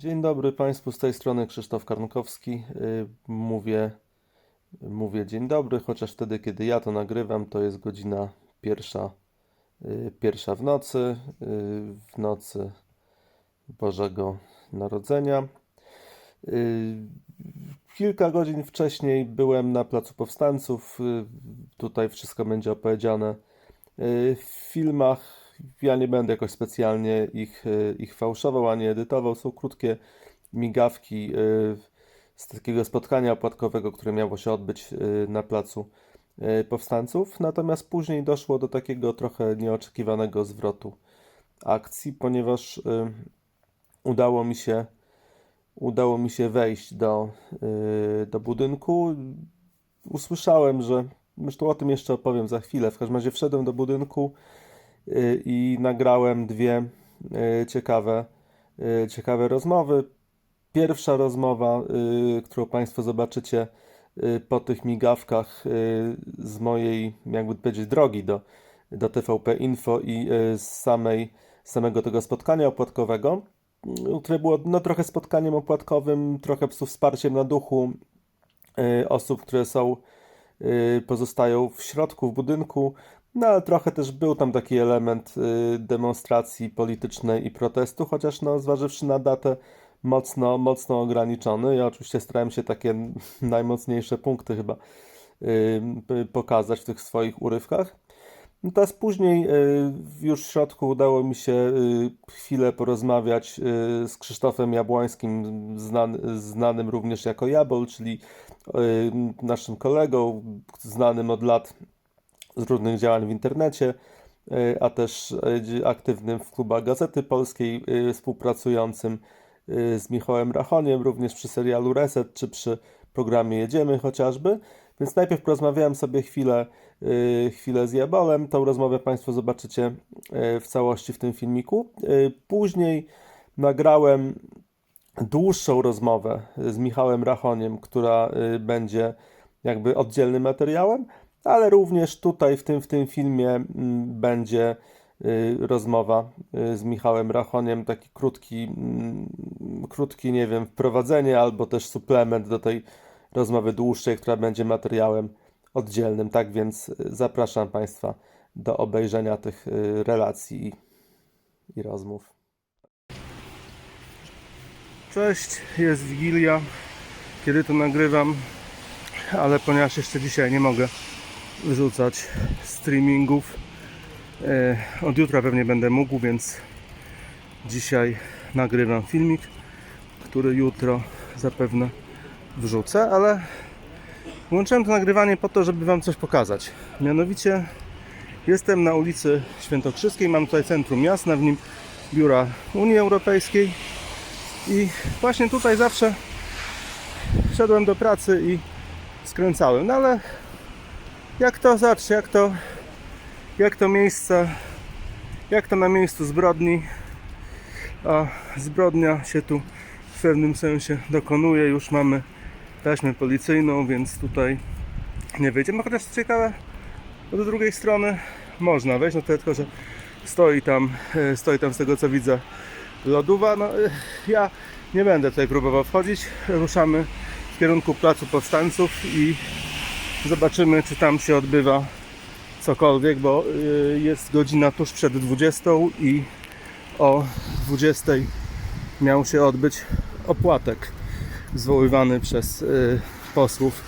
Dzień dobry Państwu, z tej strony Krzysztof Karnkowski. Y, Mówię, mówię dzień dobry, chociaż wtedy, kiedy ja to nagrywam, to jest godzina pierwsza, y, pierwsza w nocy, y, w nocy Bożego Narodzenia. Kilka godzin wcześniej byłem na Placu Powstańców. Tutaj wszystko będzie opowiedziane w filmach. Ja nie będę jakoś specjalnie ich, y, ich fałszował ani edytował. Są krótkie migawki y, z takiego spotkania opłatkowego, które miało się odbyć y, na Placu Powstańców. Natomiast później doszło do takiego trochę nieoczekiwanego zwrotu akcji, ponieważ udało mi się udało mi się wejść do, do budynku. Usłyszałem, że. Zresztą o tym jeszcze opowiem za chwilę. W każdym razie wszedłem do budynku i nagrałem dwie y, ciekawe, y, ciekawe rozmowy. Pierwsza rozmowa, y, którą Państwo zobaczycie po tych migawkach z mojej, jakby powiedzieć, drogi do, do TVP Info i z samej, samego tego spotkania opłatkowego które było no, trochę spotkaniem opłatkowym, trochę wsparciem na duchu osób, które są, pozostają w środku, w budynku, no ale trochę też był tam taki element y, demonstracji politycznej i protestu, chociaż no, zważywszy na datę mocno, mocno ograniczony. Ja oczywiście starałem się takie najmocniejsze punkty chyba y, pokazać w tych swoich urywkach. Natomiast później y, już w środku udało mi się y, chwilę porozmawiać y, z Krzysztofem Jabłońskim, znany, znanym również jako Jabol, czyli y, naszym kolegą, znanym od lat z różnych działań w internecie, y, a też y, aktywnym w klubach Gazety Polskiej, y, współpracującym z Michałem Rachoniem, również przy serialu Reset, czy przy programie Jedziemy chociażby. Więc najpierw porozmawiałem sobie chwilę, chwilę z Jabolem. Tą rozmowę Państwo zobaczycie w całości w tym filmiku. Później nagrałem dłuższą rozmowę z Michałem Rachoniem, która będzie jakby oddzielnym materiałem, ale również tutaj w tym, w tym filmie mm, będzie y, rozmowa y, z Michałem Rachoniem, taki krótki, mm, krótki, nie wiem, wprowadzenie albo też suplement do tej rozmowy dłuższej, która będzie materiałem oddzielnym. Tak więc y, zapraszam Państwa do obejrzenia tych relacji i, i rozmów. Cześć, jest Wigilia, kiedy to nagrywam, ale ponieważ jeszcze dzisiaj nie mogę wrzucać streamingów, e, od jutra pewnie będę mógł, więc dzisiaj nagrywam filmik, który jutro zapewne wrzucę, ale włączyłem to nagrywanie po to, żeby Wam coś pokazać. Mianowicie jestem na ulicy Świętokrzyskiej, mam tutaj centrum miasta, w nim biura Unii Europejskiej i właśnie tutaj zawsze szedłem do pracy i skręcałem. No ale jak to zobaczcie, jak to jak to miejsce, jak to na miejscu zbrodni, a zbrodnia się tu w pewnym sensie dokonuje. Już mamy taśmę policyjną, więc tutaj nie wyjdziemy. Chociaż co ciekawe, od drugiej strony można wejść, no to tylko, że stoi tam, e, stoi tam z tego co widzę lodówa. No, e, ja nie będę tutaj próbował wchodzić. Ruszamy w kierunku Placu Powstańców i zobaczymy, czy tam się odbywa cokolwiek, bo y, jest godzina tuż przed 20 i o 20 miał się odbyć opłatek zwoływany przez y, posłów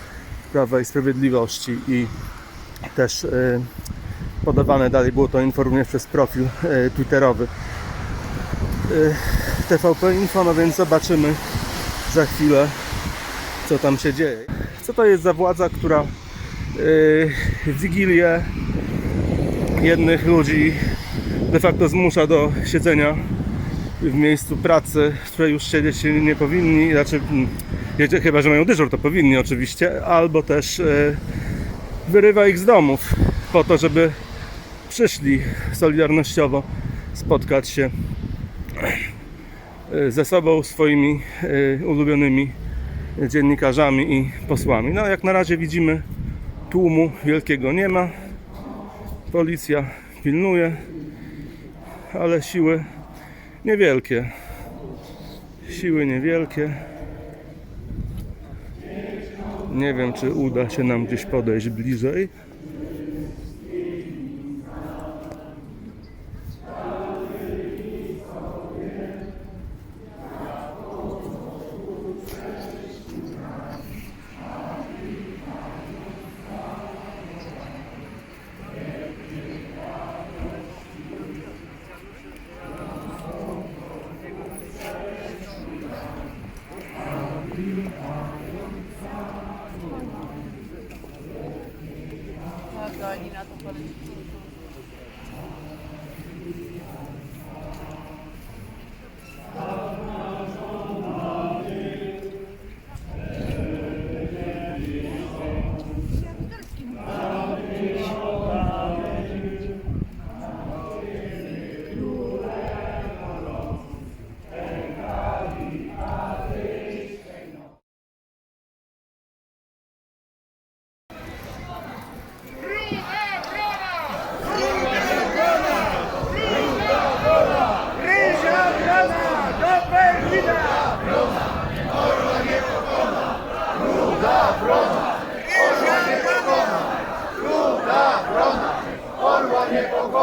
Prawa i Sprawiedliwości i też y, podawane dalej było to informowanie przez profil twitterowy TVP Info, no więc zobaczymy za chwilę co tam się dzieje. Co to jest za władza, która y, w Wigilię jednych ludzi de facto zmusza do siedzenia w miejscu pracy, w której już siedzieć nie powinni, znaczy mm, chyba, że mają dyżur, to powinni oczywiście, albo też y, wyrywa ich z domów po to, żeby przyszli solidarnościowo spotkać się y, ze sobą, swoimi ulubionymi dziennikarzami i posłami. No jak na razie widzimy tłumu wielkiego nie ma. Policja pilnuje, ale siły niewielkie. Siły niewielkie. Nie wiem, czy uda się nam gdzieś podejść bliżej.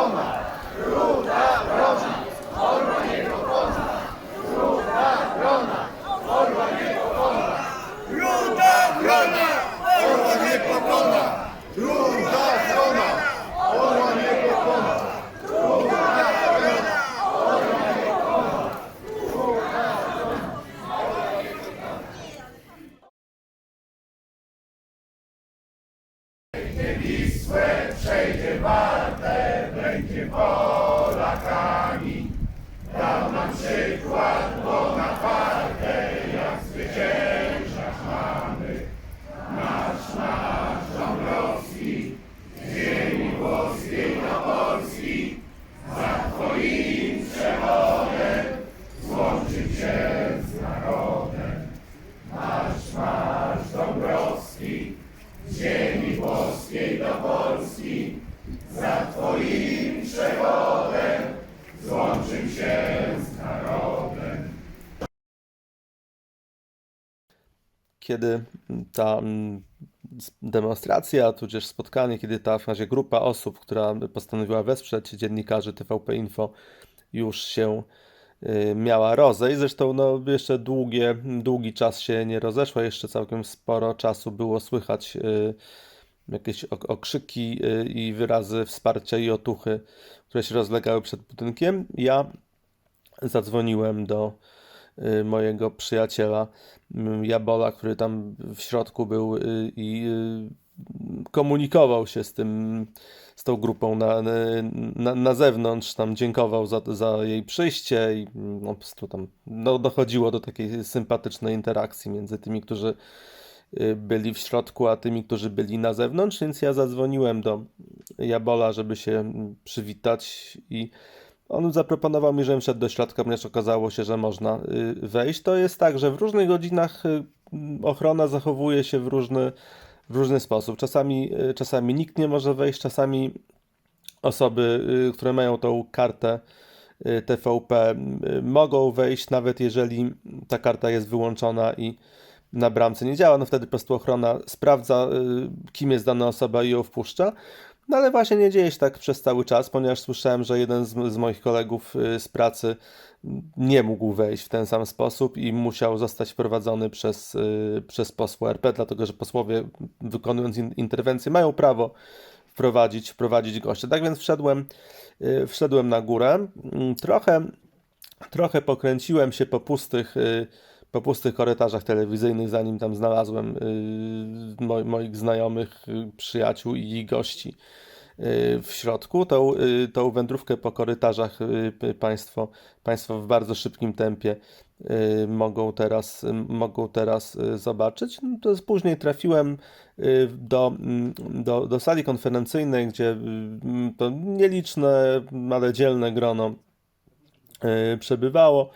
Roma. are ye. Kiedy ta mm, demonstracja, tudzież spotkanie, kiedy ta w razie grupa osób, która postanowiła wesprzeć dziennikarzy TVP Info, już się y, miała rozejść. Zresztą no, jeszcze długie, długi czas się nie rozeszła, jeszcze całkiem sporo czasu było słychać y, jakieś ok- okrzyki y, i wyrazy wsparcia i otuchy, które się rozlegały przed budynkiem. Ja zadzwoniłem do mojego przyjaciela mm, Jabola, który tam w środku był y, i y, komunikował się z tym, z tą grupą na, na, na zewnątrz, tam dziękował za, za jej przyjście i no, po prostu tam no, dochodziło do takiej sympatycznej interakcji między tymi, którzy y, byli w środku, a tymi, którzy byli na zewnątrz, więc ja zadzwoniłem do Jabola, żeby się mm, przywitać i on zaproponował mi, żebym wszedł do środka, ponieważ okazało się, że można y, wejść. To jest tak, że w różnych godzinach y, ochrona zachowuje się w różny, w różny sposób. Czasami, y, czasami nikt nie może wejść, czasami osoby, które mają tą kartę TVP, mogą wejść, nawet jeżeli ta karta jest wyłączona i na bramce nie działa. No wtedy po prostu ochrona sprawdza, kim jest dana osoba i ją wpuszcza. No ale właśnie nie dzieje się tak przez cały czas, ponieważ słyszałem, że jeden z, z moich kolegów y, z pracy nie mógł wejść w ten sam sposób i musiał zostać wprowadzony przez, y, przez posła RP, dlatego że posłowie wykonując in, interwencję mają prawo wprowadzić, wprowadzić gościa. Tak więc wszedłem, y, wszedłem na górę. Mm, Trochę, trochę pokręciłem się po pustych, po pustych korytarzach telewizyjnych, zanim tam znalazłem y, moi, moich znajomych, y, przyjaciół i gości y, w środku. Tą, tą wędrówkę po korytarzach państwo, państwo w bardzo szybkim tempie mogą teraz, mogą teraz zobaczyć. No to później trafiłem do, mm, do, do sali konferencyjnej, gdzie mm, to nieliczne, ale dzielne grono przebywało.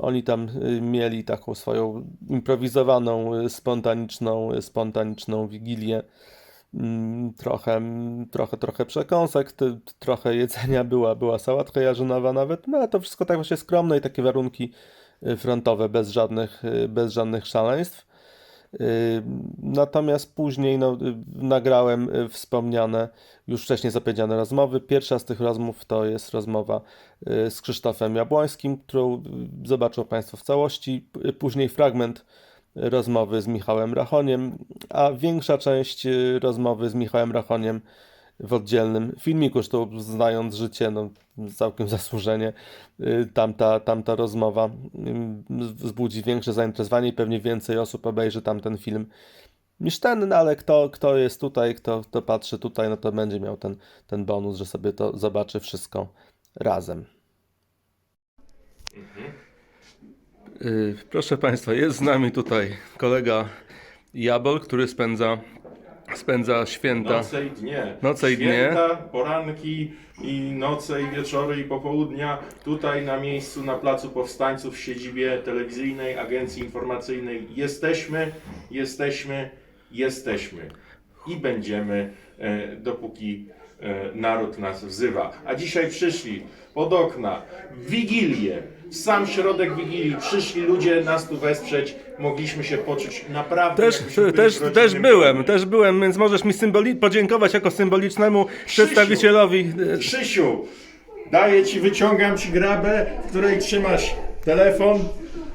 Oni tam y, mieli taką swoją improwizowaną, y, spontaniczną, y, spontaniczną wigilię. Mm, Trochę, mm, trochę, trochę przekąsek, trochę jedzenia była, była sałatka jarzynowa nawet, no ale to wszystko tak właśnie skromne i takie warunki, frontowe bez żadnych, bez żadnych szaleństw. Natomiast później no, y, nagrałem y, wspomniane, już wcześniej zapowiedziane rozmowy. Pierwsza z tych rozmów to jest rozmowa y, z Krzysztofem Jabłońskim, którą zobaczą Państwo w całości. Później fragment rozmowy z Michałem Rachoniem, a większa część rozmowy z Michałem Rachoniem w oddzielnym filmiku, zresztą znając życie, no całkiem zasłużenie, y, tamta, tamta rozmowa y, wzbudzi większe zainteresowanie i pewnie więcej osób obejrzy tamten film niż ten, no ale kto, kto jest tutaj, kto, kto patrzy tutaj, no to będzie miał ten, ten bonus, że sobie to zobaczy wszystko razem. Y, Proszę Państwa, jest z nami tutaj kolega Jabol, który spędza, spędza święta. Noce i dnie. Noce i dnie. Święta, poranki i noce i wieczory i popołudnia tutaj na miejscu, na Placu Powstańców w siedzibie telewizyjnej Agencji Informacyjnej jesteśmy, jesteśmy, jesteśmy i będziemy e, dopóki e, naród nas wzywa. A dzisiaj przyszli pod okna, w Wigilię, w sam środek Wigilii, przyszli ludzie nas tu wesprzeć, mogliśmy się poczuć naprawdę Też, też, też byłem, też byłem, więc możesz mi symboli- podziękować jako symbolicznemu przedstawicielowi. y, Krzysiu, daję ci, wyciągam ci grabę, w której trzymasz telefon.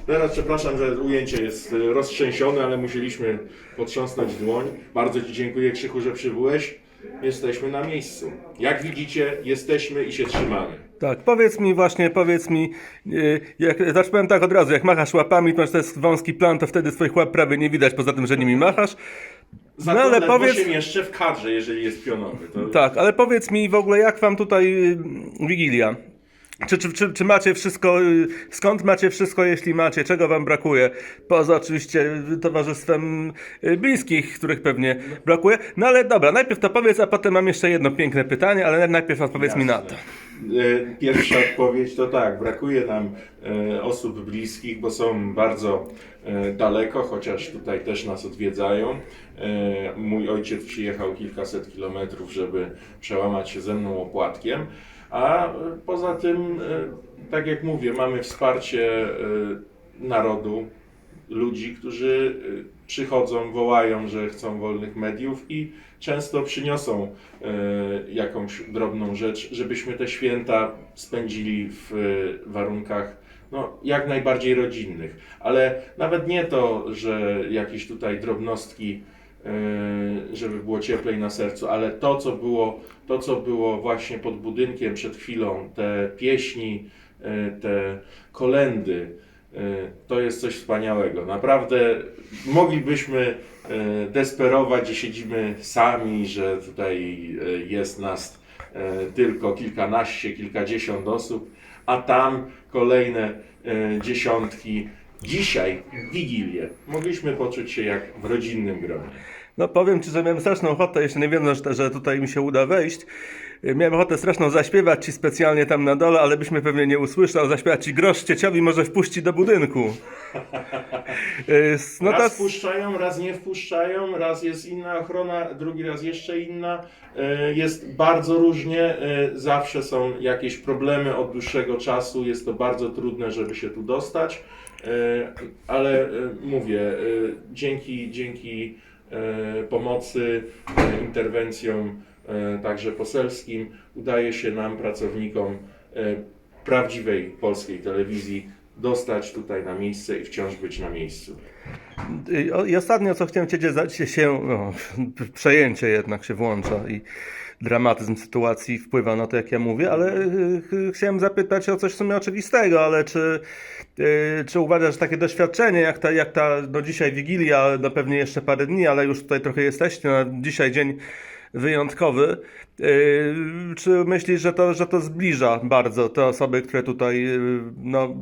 Teraz przepraszam, że ujęcie jest e, roztrzęsione, ale musieliśmy potrząsnąć dłoń. Bardzo ci dziękuję Krzychu, że przybyłeś. Jesteśmy na miejscu. Jak widzicie, jesteśmy i się trzymamy. Tak, powiedz mi właśnie, powiedz mi, y, jak, znaczy powiem tak od razu, jak machasz łapami, to, jest wąski plan, to wtedy swoich łap prawie nie widać, poza tym, że nimi machasz. Za No to ale powiedz- mieszczę w kadrze, jeżeli jest pionowy. To... Tak, ale powiedz mi w ogóle, jak wam tutaj y, Wigilia? Czy, czy, czy, czy macie wszystko, y, skąd macie wszystko, jeśli macie, czego wam brakuje? Poza oczywiście towarzystwem y, bliskich, których pewnie brakuje. No ale dobra, najpierw to powiedz, a potem mam jeszcze jedno piękne pytanie, ale najpierw odpowiedz mi na to. E, Pierwsza odpowiedź to tak, brakuje nam e, osób bliskich, bo są bardzo e, daleko, chociaż tutaj też nas odwiedzają. Mój ojciec przyjechał kilkaset kilometrów, żeby przełamać się ze mną opłatkiem, a poza tym, tak jak mówię, mamy wsparcie narodu, ludzi, którzy przychodzą, wołają, że chcą wolnych mediów i często przyniosą y, jakąś drobną rzecz, żebyśmy te święta spędzili w y, warunkach no, jak najbardziej rodzinnych. Ale nawet nie to, że jakieś tutaj drobnostki, y, żeby było cieplej na sercu, ale to, co było, to, co było właśnie pod budynkiem przed chwilą, te pieśni, te kolendy, to jest coś wspaniałego. Naprawdę moglibyśmy y, desperować, że siedzimy sami, że tutaj y, jest nas tylko kilkanaście, kilkadziesiąt osób, a tam kolejne dziesiątki. Dzisiaj, w Wigilię, mogliśmy poczuć się jak w rodzinnym gronie. No powiem Ci, że miałem straszną ochotę, jeszcze nie wiedząc, że- że tutaj mi się uda wejść, miałem ochotę straszną zaśpiewać Ci specjalnie tam na dole, ale byś mnie pewnie nie usłyszał, zaśpiewać Ci grosz cieciowi może wpuści do budynku. Y, No raz to, wpuszczają, raz nie wpuszczają, raz jest inna ochrona, drugi raz jeszcze inna. E, Jest bardzo różnie, e, zawsze są jakieś problemy od dłuższego czasu, jest to bardzo trudne, żeby się tu dostać, ale mówię, dzięki, dzięki pomocy, interwencjom także poselskim udaje się nam, pracownikom e, prawdziwej polskiej telewizji, dostać tutaj na miejsce i wciąż być na miejscu. I ostatnio, co chciałem Cię za- się, no, przejęcie jednak się włącza i dramatyzm sytuacji wpływa na to, jak ja mówię, ale y, chciałem zapytać o coś w sumie oczywistego, ale czy, czy uważasz, że takie doświadczenie, jak ta, jak ta no dzisiaj Wigilia, no pewnie jeszcze parę dni, ale już tutaj trochę jesteście, no, dzisiaj dzień wyjątkowy, y, czy myślisz, że to, że to zbliża bardzo te osoby, które tutaj, y, no,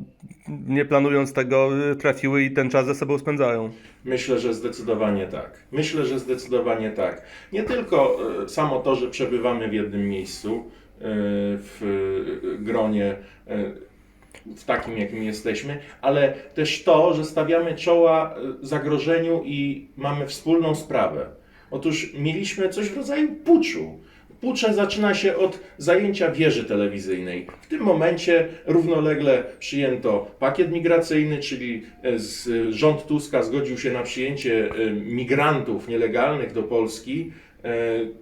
nie planując tego, y, trafiły i ten czas ze sobą spędzają? Myślę, że zdecydowanie tak. Myślę, że zdecydowanie tak. Nie tylko samo to, że przebywamy w jednym miejscu, w gronie, w takim, jakim jesteśmy, ale też to, że stawiamy czoła zagrożeniu i mamy wspólną sprawę. Otóż mieliśmy coś w rodzaju puczu. Pucze zaczyna się od zajęcia wieży telewizyjnej. W tym momencie równolegle przyjęto pakiet migracyjny, czyli e, rząd Tuska zgodził się na przyjęcie e, migrantów nielegalnych do Polski, e,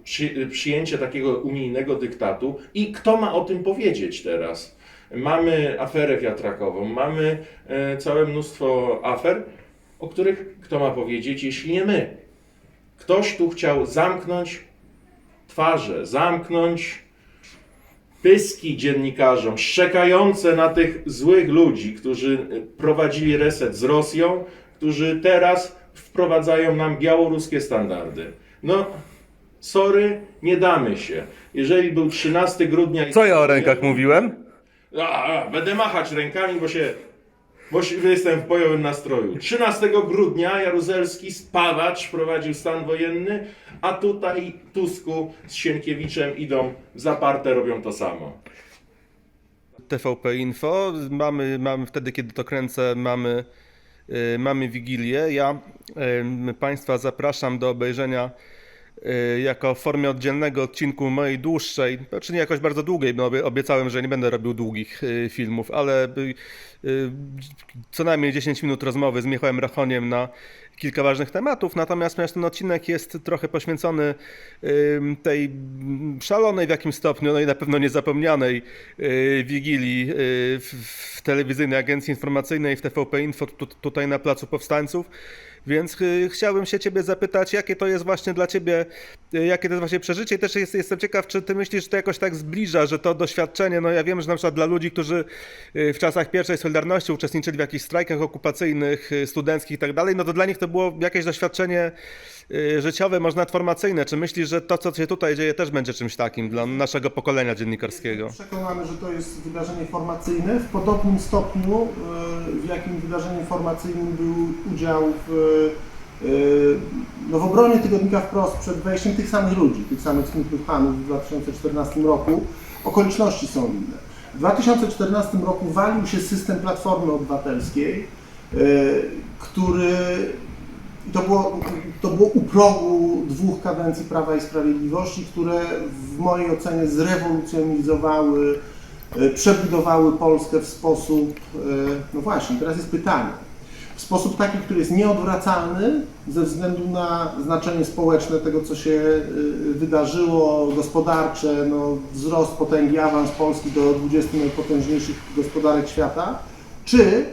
przy, przyjęcie takiego unijnego dyktatu. I kto ma o tym powiedzieć teraz? Mamy aferę wiatrakową, mamy całe mnóstwo afer, o których kto ma powiedzieć, jeśli nie my. Ktoś tu chciał zamknąć twarze, zamknąć pyski dziennikarzom, szczekające na tych złych ludzi, którzy prowadzili reset z Rosją, którzy teraz wprowadzają nam białoruskie standardy. No, sorry, nie damy się. Jeżeli był 13 grudnia... Co ja o rękach mówiłem? a, a, będę machać rękami, bo się. Się, jestem w bojowym nastroju. 13 grudnia Jaruzelski spawacz wprowadził stan wojenny, a tutaj Tusku z Sienkiewiczem idą zaparte, robią to samo. TVP Info. Mamy, mamy wtedy, kiedy to kręcę, mamy, y, mamy Wigilię. Ja y, Państwa zapraszam do obejrzenia jako w formie oddzielnego odcinku mojej dłuższej, znaczy nie jakoś bardzo długiej, bo obie- obiecałem, że nie będę robił długich y, filmów, ale y, y, co najmniej 10 minut rozmowy z Michałem Rachoniem na kilka ważnych tematów, natomiast ten odcinek jest trochę poświęcony tej szalonej w jakimś stopniu, no i na pewno niezapomnianej y, wigilii y, w, telewizyjnej agencji informacyjnej w TVP Info tu, tutaj na Placu Powstańców. Więc y, chciałbym się Ciebie zapytać, jakie to jest właśnie dla Ciebie, y, jakie to jest właśnie przeżycie i też jest, jestem ciekaw, czy Ty myślisz, że to jakoś tak zbliża, że to doświadczenie, no ja wiem, że na przykład dla ludzi, którzy y, w czasach pierwszej Solidarności uczestniczyli w jakichś strajkach okupacyjnych, studenckich i tak dalej, no to dla nich to było jakieś doświadczenie życiowe, może nawet formacyjne. Czy myślisz, że to, co się tutaj dzieje, też będzie czymś takim dla naszego pokolenia dziennikarskiego? Przekonany, że to jest wydarzenie formacyjne w podobnym stopniu, w jakim wydarzeniem formacyjnym był udział w, no w obronie tygodnika wprost przed wejściem tych samych ludzi, tych samych smutnych panów w 2014 roku. Okoliczności są inne. W 2014 roku walił się system Platformy Obywatelskiej, y, który to było, to było u progu dwóch kadencji Prawa i Sprawiedliwości, które w mojej ocenie zrewolucjonizowały, przebudowały Polskę w sposób, no właśnie, teraz jest pytanie, w sposób taki, który jest nieodwracalny ze względu na znaczenie społeczne tego, co się e, wydarzyło, gospodarcze, no, wzrost potęgi, awans Polski do 20 najpotężniejszych gospodarek świata, czy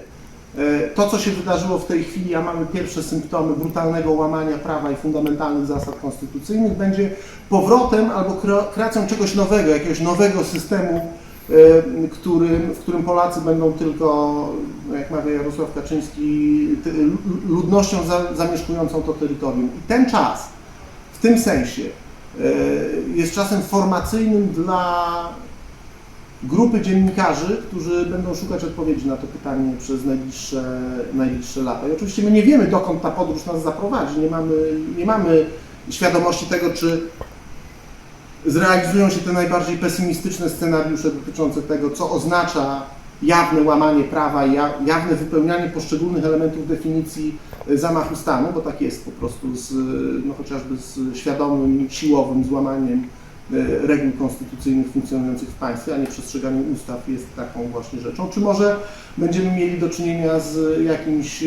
E, To, co się wydarzyło w tej chwili, a mamy pierwsze symptomy brutalnego łamania prawa i fundamentalnych zasad konstytucyjnych, będzie powrotem albo kre- kreacją czegoś nowego, jakiegoś nowego systemu, którym, w którym Polacy będą tylko, no jak mawia Jarosław Kaczyński, ludnością za, zamieszkującą to terytorium. I ten czas w tym sensie e, jest czasem formacyjnym dla grupy dziennikarzy, którzy będą szukać odpowiedzi na to pytanie przez najbliższe, najbliższe lata. I oczywiście my nie wiemy, dokąd ta podróż nas zaprowadzi, nie mamy, nie mamy świadomości tego, czy zrealizują się te najbardziej pesymistyczne scenariusze dotyczące tego, co oznacza jawne łamanie prawa i ja- jawne wypełnianie poszczególnych elementów definicji y, zamachu stanu, bo tak jest po prostu z, no chociażby z świadomym, siłowym złamaniem y, reguł konstytucyjnych funkcjonujących w państwie, a nie przestrzeganiem ustaw jest taką właśnie rzeczą. Czy może będziemy mieli do czynienia z jakimś,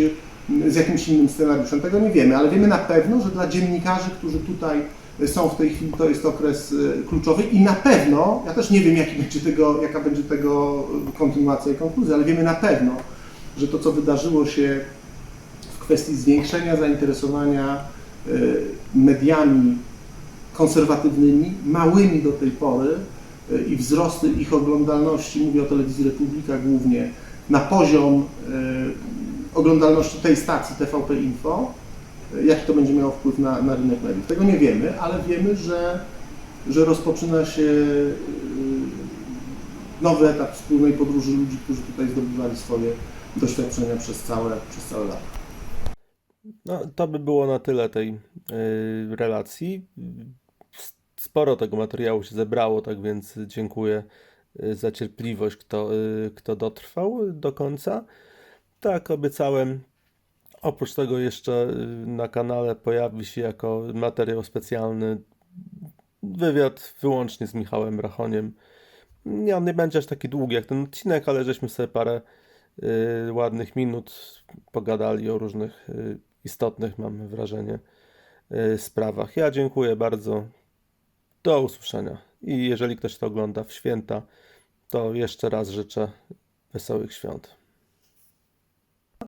z jakimś innym scenariuszem? Tego nie wiemy, ale wiemy na pewno, że dla dziennikarzy, którzy tutaj są w tej chwili, to jest okres y, kluczowy i na pewno, ja też nie wiem, jaki będzie tego, jaka będzie tego kontynuacja i konkluzja, ale wiemy na pewno, że to, co wydarzyło się w kwestii zwiększenia zainteresowania y, mediami konserwatywnymi, małymi do tej pory y, i wzrosty ich oglądalności, mówię o telewizji Republika głównie, na poziom oglądalności tej stacji TVP Info, jaki to będzie miało wpływ na, na rynek mediów. Tego nie wiemy, ale wiemy, że, że rozpoczyna się y, nowy etap wspólnej podróży ludzi, którzy tutaj zdobywali swoje doświadczenia przez całe, przez całe lata. No, to by było na tyle tej y, relacji. Sporo tego materiału się zebrało, tak więc dziękuję y, za cierpliwość, kto, y, kto dotrwał do końca. Tak, obiecałem. Oprócz tego jeszcze y, na kanale pojawi się jako materiał specjalny wywiad wyłącznie z Michałem Brachoniem. Nie, on nie będzie aż taki długi jak ten odcinek, ale żeśmy sobie parę y, ładnych minut pogadali o różnych y, istotnych, mam wrażenie, y, sprawach. Ja dziękuję bardzo. Do usłyszenia. I jeżeli ktoś to ogląda w święta, to jeszcze raz życzę wesołych świąt.